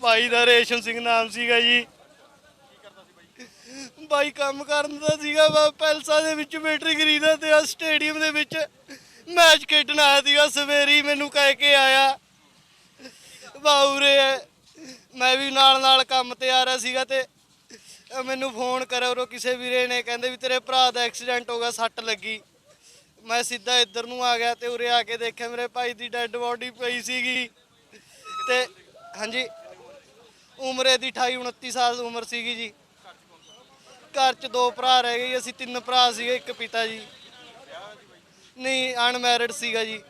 ਬਾਈ ਦਾ ਰੇਸ਼ਮ ਸਿੰਘ ਨਾਮ ਸੀਗਾ ਜੀ। ਬਾਈ ਕੰਮ ਕਰਨ ਦਾ ਸੀਗਾ ਵਾ ਪੈਲਸਾ ਦੇ ਵਿੱਚ ਬੈਟਰੀ ਖਰੀਦਾ ਤੇ ਆ ਸਟੇਡੀਅਮ ਦੇ ਵਿੱਚ ਮੈਚ ਖੇਡਣ ਆਇਆ ਸੀਗਾ, ਸਵੇਰੇ ਮੈਨੂੰ ਕਹਿ ਕੇ ਆਇਆ। ਬਾਉਰੇ ਮੈਂ ਵੀ ਨਾਲ ਨਾਲ ਕੰਮ ਤੇ ਆ ਰਿਹਾ ਸੀਗਾ ਤੇ ਮੈਨੂੰ ਫੋਨ ਕਰਿਆ ਉਹ ਕਿਸੇ ਵੀਰੇ ਨੇ, ਕਹਿੰਦੇ ਵੀ ਤੇਰੇ ਭਰਾ ਦਾ ਐਕਸੀਡੈਂਟ ਹੋ ਗਿਆ, ਸੱਟ ਲੱਗੀ। ਮੈਂ ਸਿੱਧਾ ਇੱਧਰ ਨੂੰ ਆ ਗਿਆ ਤੇ ਉਰੇ ਆ ਕੇ ਦੇਖਿਆ ਮੇਰੇ ਭਾਈ ਦੀ ਡੈੱਡ ਬੋਡੀ ਪਈ ਸੀਗੀ ਤੇ ਹਾਂਜੀ। ਉਮਰੇ ਦੀ 28 29 ਸਾਲ ਉਮਰ ਸੀਗੀ ਜੀ। ਘਰ 'ਚ ਦੋ ਭਰਾ ਰਹਿ ਗਏ ਅਸੀਂ ਤਿੰਨ ਭਰਾ ਸੀਗੇ, ਇੱਕ ਪਿਤਾ ਜੀ। ਨਹੀਂ ਅਨਮੈਰਿਡ ਸੀਗਾ ਜੀ।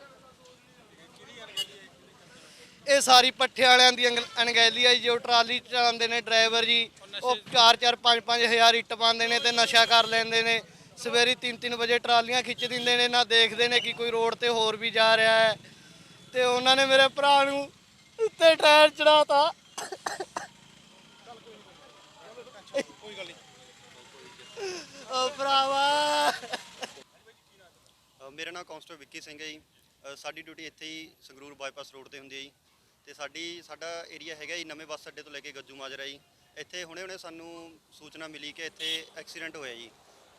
ਇਹ ਸਾਰੀ ਪੱਠੇ ਵਾਲਿਆਂ ਦੀ ਅੰਗ- ਅਣਗਹਿਲੀ ਆ ਜੀ, ਜੋ ਟਰਾਲੀ ਚਲਾਉਂਦੇ ਨੇ ਡਰਾਈਵਰ ਜੀ, ਉਹ 4-4 5-5 ਹਜ਼ਾਰ ਇੱਟ ਪਾਉਂਦੇ ਨੇ ਤੇ ਨਸ਼ਾ ਕਰ ਲੈਂਦੇ ਨੇ। ਸਵੇਰੇ 3-3 ਵਜੇ ਟਰਾਲੀਆਂ ਖਿੱਚ ਦਿੰਦੇ ਨੇ, ਨਾ ਦੇਖਦੇ ਨੇ ਕਿ ਕੋਈ ਰੋਡ ਤੇ ਹੋਰ ਵੀ ਜਾ ਰਿਹਾ ਹੈ। ਤੇ ਉਹਨਾਂ ਨੇ ਮੇਰੇ ਭਰਾ ਨੂੰ ਉੱਤੇ ਟਾਇਰ ਚੜਾਤਾ। ਉਹ ਭਰਾਵਾ। ਅ, ਮੇਰਾ ਨਾਮ ਕਾਂਸਟੇਬਲ ਵਿੱਕੀ ਸਿੰਘ ਹੈ ਜੀ। ਅ, ਸਾਡੀ ਡਿਊਟੀ ਇੱਥੇ ਹੀ ਸੰਗਰੂਰ ਬਾਈਪਾਸ ਰੋਡ ਤੇ ਹੁੰਦੀ ਹੈ ਜੀ। ਤੇ ਸਾਡੀ ਸਾਡਾ ਏਰੀਆ ਹੈਗਾ ਜੀ ਨਵੇਂ ਬੱਸ ਅੱਡੇ ਤੋਂ ਲੈ ਕੇ ਗੱਜੂ ਮਾਜਰਾ ਜੀ। ਇੱਥੇ ਹੁਣੇ ਹੁਣੇ ਸਾਨੂੰ ਸੂਚਨਾ ਮਿਲੀ ਕਿ ਇੱਥੇ ਐਕਸੀਡੈਂਟ ਹੋਇਆ ਜੀ।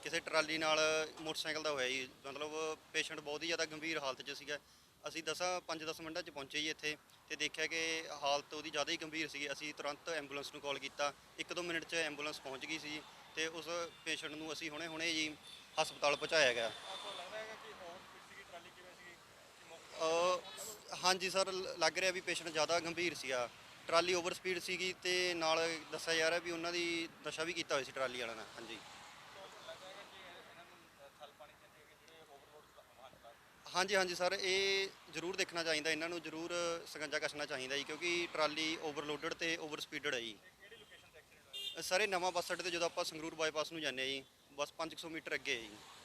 ਕਿਸੇ ਟਰਾਲੀ ਨਾਲ ਮੋਟਰਸਾਈਕਲ ਦਾ ਹੋਇਆ ਜੀ। ਮਤਲਬ ਪੇਸ਼ੈਂਟ ਬਹੁਤ ਹੀ ਜ਼ਿਆਦਾ ਗੰਭੀਰ ਹਾਲਤ 'ਚ ਸੀਗਾ। ਅਸੀਂ ਦਸਾਂ 5-10 ਮਿੰਟਾਂ 'ਚ ਪਹੁੰਚੇ ਜੀ ਇੱਥੇ ਤੇ ਦੇਖਿਆ ਕਿ ਹਾਲਤ ਉਹਦੀ ਜ਼ਿਆਦਾ ਹੀ ਗੰਭੀਰ ਸੀਗੀ। ਅਸੀਂ ਤੁਰੰਤ ਐਂਬੂਲੈਂਸ ਨੂੰ ਕਾਲ ਕੀਤਾ। ਇੱਕ ਦੋ ਮਿੰਟ 'ਚ ਐਂਬੂਲੈਂਸ ਪਹੁੰਚ ਗਈ ਸੀ ਤੇ ਉਸ ਪੇਸ਼ੈਂਟ ਨੂੰ ਅਸੀਂ ਹੁਣੇ ਹੁਣੇ ਜੀ ਹਸਪਤਾਲ ਪਹੁੰਚਾਇਆ ਗਿਆ। ਹਾਂਜੀ ਸਰ ਲੱਗ ਰਿਹਾ ਵੀ ਪੇਸ਼ੈਂਟ ਜ਼ਿਆਦਾ ਗੰਭੀਰ ਸੀਗਾ। ਟਰਾਲੀ ਓਵਰ ਸਪੀਡ ਸੀਗੀ ਤੇ ਨਾਲ ਦੱਸਿਆ ਜਾ ਰਿਹਾ ਵੀ ਉਹਨਾਂ ਦੀ ਨਸ਼ਾ ਵੀ ਕੀਤਾ ਹੋਇਆ ਸੀ ਟਰਾਲੀ ਵਾਲਿਆਂ ਨੇ। ਹਾਂਜੀ। ਹਾਂਜੀ ਹਾਂਜੀ ਸਰ, ਇਹ ਜ਼ਰੂਰ ਦੇਖਣਾ ਚਾਹੀਦਾ, ਇਹਨਾਂ ਨੂੰ ਜ਼ਰੂਰ ਸਕੰਜਾ ਕੱਸਣਾ ਚਾਹੀਦਾ ਜੀ, ਕਿਉਂਕਿ ਟਰਾਲੀ ਓਵਰਲੋਡਡ ਤੇ ਓਵਰ ਸਪੀਡਡ ਹੈ ਜੀ। ਸਰ, ਇਹ ਨਵਾਂ ਬੱਸ ਅੱਡੇ ਤੇ ਜਦੋਂ ਆਪਾਂ ਸੰਗਰੂਰ ਬਾਈਪਾਸ ਨੂੰ ਜਾਂਦੇ ਹਾਂ ਜੀ, ਬਸ 500 ਮੀਟਰ ਅੱਗੇ ਹੈ ਜੀ।